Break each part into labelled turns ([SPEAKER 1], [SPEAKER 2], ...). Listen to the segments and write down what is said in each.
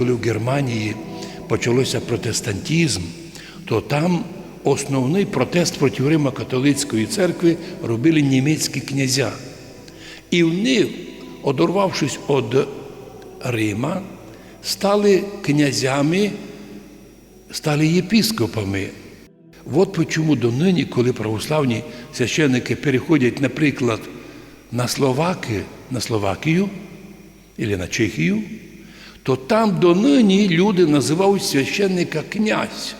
[SPEAKER 1] коли в Германії почалося протестантизм, то там основний протест проти Римо-католицької церкви робили німецькі князя. І вони, одорвавшись від Рима, стали князями, стали єпіскопами. От почому донині, коли православні священники переходять, наприклад, на Словаки, на Словакію або на Чехію, то там донині люди називають священника князь.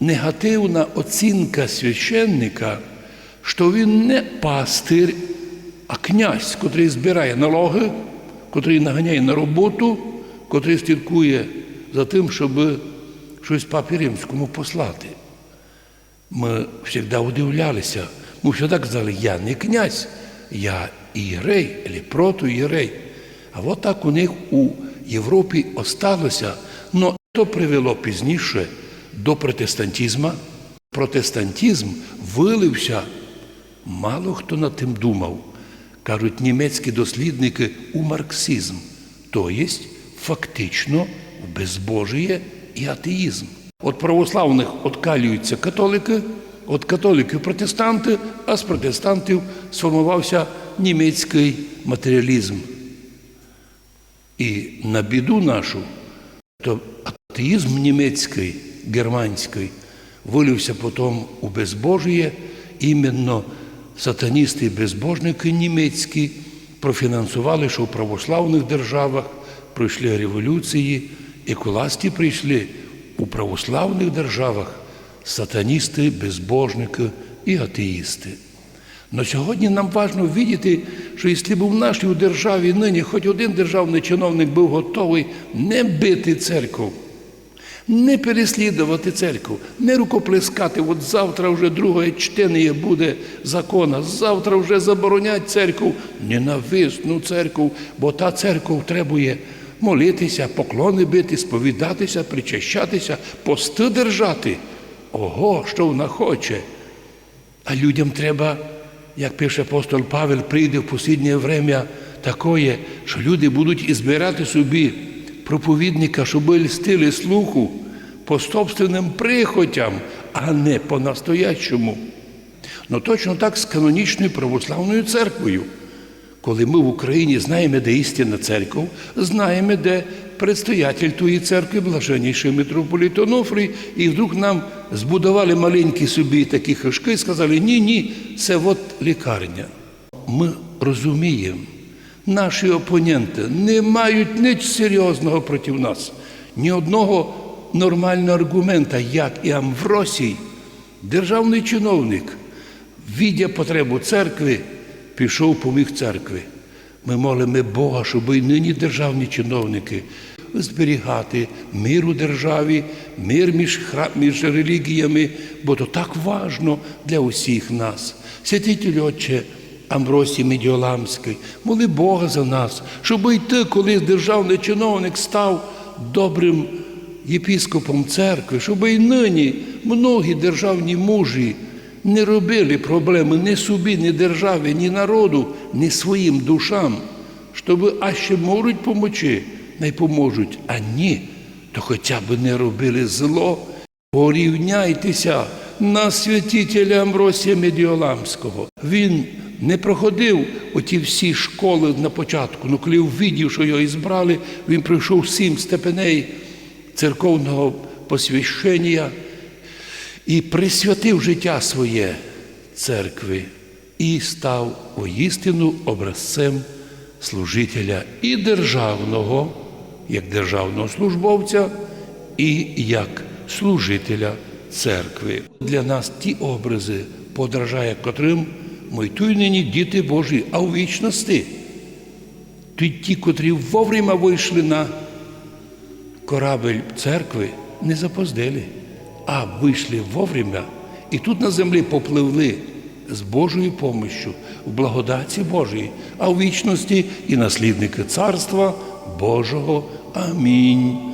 [SPEAKER 1] Негативна оцінка священника, що він не пастир, а князь, котрий збирає налоги, котрий наганяє на роботу, котрий слідкує за тим, щоб щось папі римському послати. Ми завжди удивлялися. Ми завжди казали, я не князь, я ієрей, або протоієрей. А от так у них у Європі осталося. Но то привело пізніше до протестантизму. Протестантизм вилився, мало хто над тим думав. Кажуть німецькі дослідники у марксизм, тобто фактично в безбожіє і атеїзм. От православних откалюються католики, от католиків протестанти, а з протестантів сформувався німецький матеріалізм. І на біду нашу, то атеїзм німецький, германський, вилився потім у безбожіє, іменно сатаністи і безбожники німецькі профінансували, що в православних державах пройшли революції, і к прийшли у православних державах сатаністи, безбожники і атеїсти. Но сьогодні нам важливо видіти, що якщо б в нашій державі нині хоч один державний чиновник був готовий не бити церкву, не переслідувати церкву, не рукоплескати, от завтра вже друге чтення буде закона, завтра вже заборонять церкву, ненависну церкву, бо та церква требує молитися, поклони бити, сповідатися, причащатися, пости держати. Ого, що вона хоче. А людям треба, як пише апостол Павел, прийде в посліднє время такое, що люди будуть і збирати собі проповідника, щоб льстили слуху по собственним прихотям, а не по настоящому. Ну точно так з канонічною православною церквою. Коли ми в Україні знаємо, де істинна церква, знаємо, де предстоятель тої церкви, блаженніший митрополит Онуфрій, і вдруг нам збудували маленькі собі такі хишки і сказали, ні, ні, це от лікарня. Ми розуміємо, наші опоненти не мають ніч серйозного проти нас, ні одного нормального аргумента, як і Амвросій, державний чиновник, віддя потребу церкви, пішов поміг церкви. Ми молимо Бога, щоб і нині державні чиновники зберігати мир у державі, мир між, між релігіями, бо то так важно для усіх нас. Святитель Отче Амбросій Медіоламський, моли Бога за нас, щоб і ти, коли державний чиновник став добрим єпіскопом церкви, щоб і нині многі державні мужі не робили проблеми ні собі, ні державі, ні народу, ні своїм душам, щоб а ще можуть помочи, не поможуть, а ні, то хоча б не робили зло, порівняйтеся на святителя Амбросія Медіоламського. Він не проходив оті всі школи на початку, ну коли увидів, що його ізбрали, він пройшов сім степеней церковного посвящення і присвятив життя своє церкви і став воістину образцем служителя і державного, як державного службовця, і як служителя церкви. Для нас ті образи, подражає котрим ми тут нині діти Божі, а у вічності. Ті, ті, котрі вовремя вийшли на корабель церкви, не запоздили, а вийшли вовремя і тут на землі попливли з Божою помощю в благодаті Божої, а в вічності і наслідники Царства Божого. Амінь.